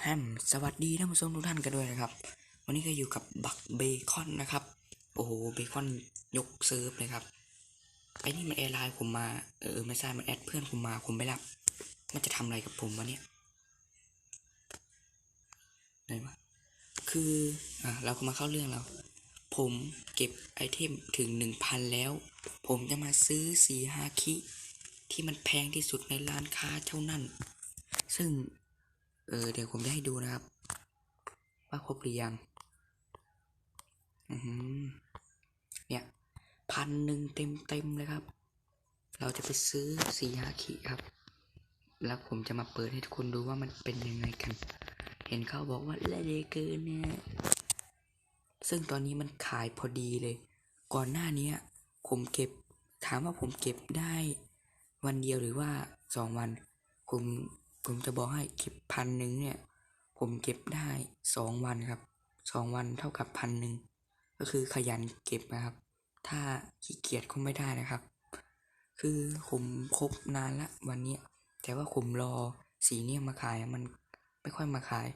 แฮมสวัสดีท่านผู้ชมทุกท่านกันด้วยนะครับ วันนี้ก็อยู่กับบักเบคอนนะครับ โอ้โหเบคอนยกเซิร์ฟเลยครับไอ้นี่มันแอร์ไลน์ผมมาเออไม่ใช่มันแอดเพื่อนผมมาผมไม่รับ มันจะทำอะไรกับผมวะเนี่ยไหนวะคืออะเราก็มาเข้าเรื่องแล้วผมเก็บไอเทมถึงหนึ่งพันแล้ว ผมจะมาซื้อสีฮาคิ ที่มันแพงที่สุดในร้านค้าเท่านั้น ซึ่ง เออเดี๋ยวผมจะให้ดูนะครับ ว่าครบหรือยังอือหือเนี่ยพันหนึ่งเต็มเต็มเลยครับ เราจะไปซื้อสีฮาคิครับ แล้วผมจะมาเปิดให้ทุกคนดูว่ามันเป็นยังไงกัน เห็นเขาบอกว่าเลเกินเนี่ยซึ่งตอนนี้มันขายพอดีเลย ก่อนหน้านี้ผมเก็บ ถามว่าผมเก็บได้ วันเดียวหรือว่าสองวัน ผมผมจะบอกให้เก็บพันหนึ่งเนี่ย ผมเก็บได้สองวันครับสองวันเท่ากับพันหนึ่งก็คือขยันเก็บนะครับ ถ้าขี้เกียจก็ไม่ได้นะครับ คือผมครบนานละวันเนี้ยแต่ว่าผมรอสีเนี่ยมาขายมันไม่ค่อยมาขาย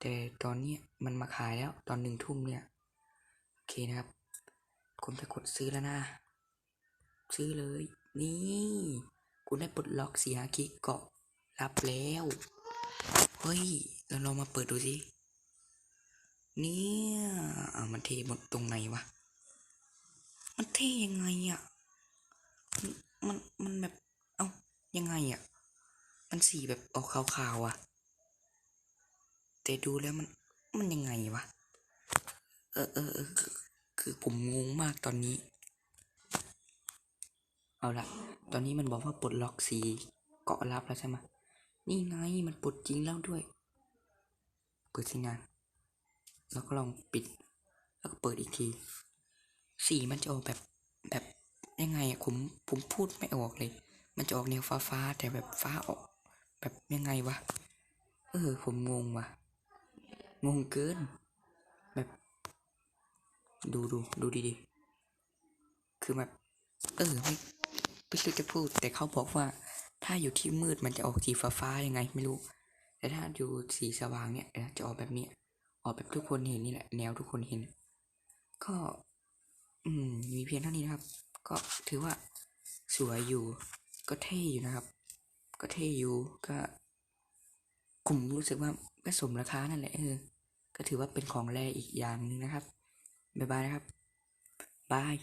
แต่ตอนเนี้ยมันมาขายแล้วตอนหนึ่งทุ่มเนี่ยโอเคนะครับผมจะกดซื้อแล้วนะ ซื้อเลยนี่ คุณได้ปลดล็อกเสีฮาคิเกาะรับแล้ว เฮ้ยแล้วเรามาเปิดดูสิ เนี่ยอ่ามันเทหมดตรงไหนวะ มันเทยังไงอะ มัน มันแบบ เอ้า ยังไงอะ มันสีแบบออกขาวๆอะ แต่ดูแล้วมัน มันยังไงวะ เออเออเออคือผมงงมากตอนนี้ เอาละตอนนี้มันบอกว่าปลดล็อกสีเกาะรับแล้วใช่ไหมนี่ไงมันปลดจริงแล้วด้วย เปิดใช้งานแล้วก็ลองปิด แล้วก็เปิดอีกที สีมันจะออกแบบแบบยังไงอะผมผมพูดไม่ออกเลย มันจะออกแนวฟ้าฟ้าๆแต่แบบฟ้าออก แบบยังไงวะ เออ ผมงงว่ะงงเกิน แบบ ดูดูดูดีๆคือแบบ เออไม่ ไม่รู้จะพูด แต่เขาบอกว่า ถ้าอยู่ที่มืดมันจะออกสีฟ้าฟ้าๆยังไง ไม่รู้ แต่ถ้าอยู่สีสว่างเนี่ยจะออกแบบนี้ออกแบบทุกคนเห็นนี่แหละ แนวทุกคนเห็น ก็ อืม มีเพียงเท่านี้นะครับ ก็ถือว่าสวยอยู่ ก็เท่อยู่นะครับ ก็เท่อยู่ก็ผมรู้สึกว่าก็สมราคานั่นแหละเออก็ถือว่าเป็นของแรอีกอย่างหนึ่งนะครับ บ๊ายบายนะครับ บาย